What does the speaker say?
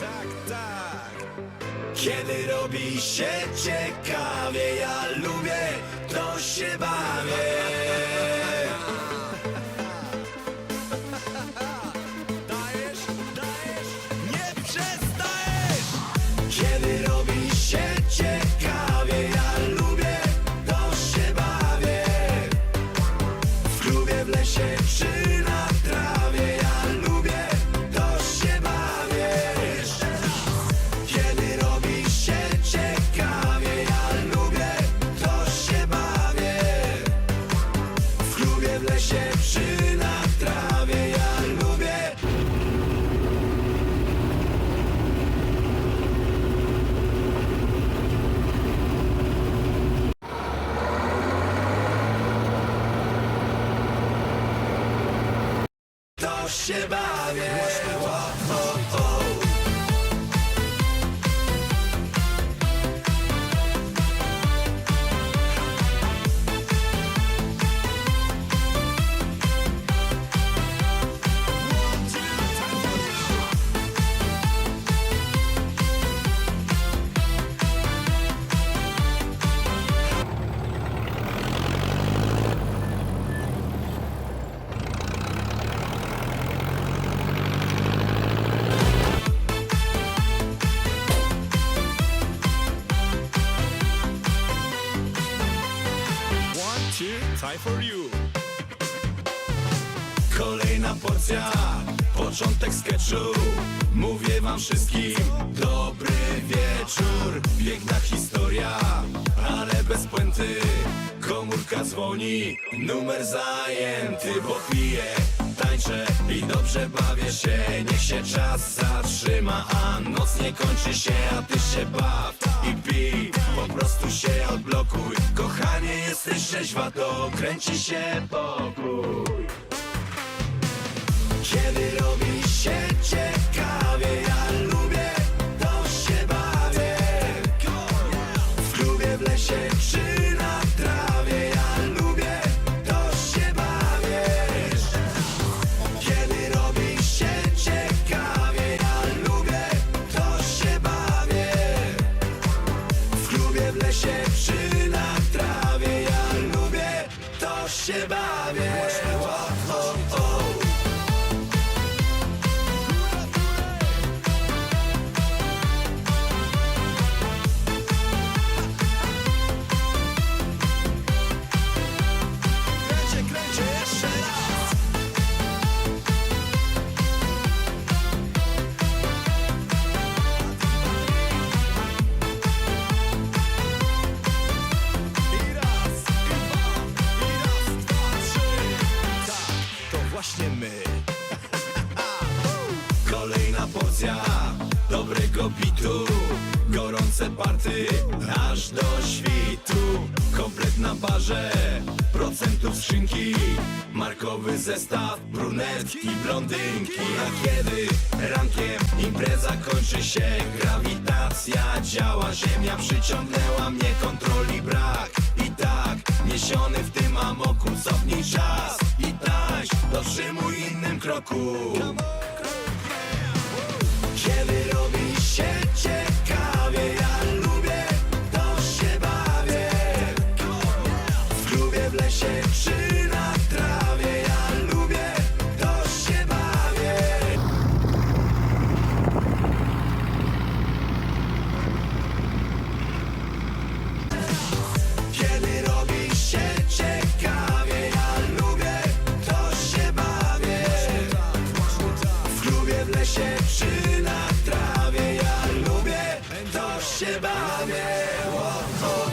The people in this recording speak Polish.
Tak, tak. Kiedy robi się ciekawie, lesie czy na trawie, ja lubię. To się bawię. O, for you. Kolejna porcja, początek sketchu. Mówię wam wszystkim dobry wieczór. Piękna historia, ale bez puenty. Komórka dzwoni, numer zajęty Bo piję, tańczę i dobrze bawię się. Niech się czas zatrzyma, a noc nie kończy się A ty się baw i pij, po prostu się odblokuj Kochanie, jesteś trzeźwa, to kręci się pokój kiedy robi się ciekawie, ja lubię, to się bawię. W klubie, w lesie czy na trawie, ja lubię, to się bawię. Kiedy robi się ciekawie, ja lubię, to się bawię. W klubie, w lesie czy właśnie my. Kolejna porcja dobrego bitu. Gorące party aż do świtu. Komplet na barze, procentów skrzynki. Markowy zestaw, brunetki, blondynki. A kiedy rankiem impreza kończy się Grawitacja działa, ziemia przyciągnęła mnie Kontroli brak. I tak Niesiony w tańcz, dotrzymuj innym kroku kiedy robi się ciekawie, ja lubię, to się bawię. W klubie, w lesie czy 雨を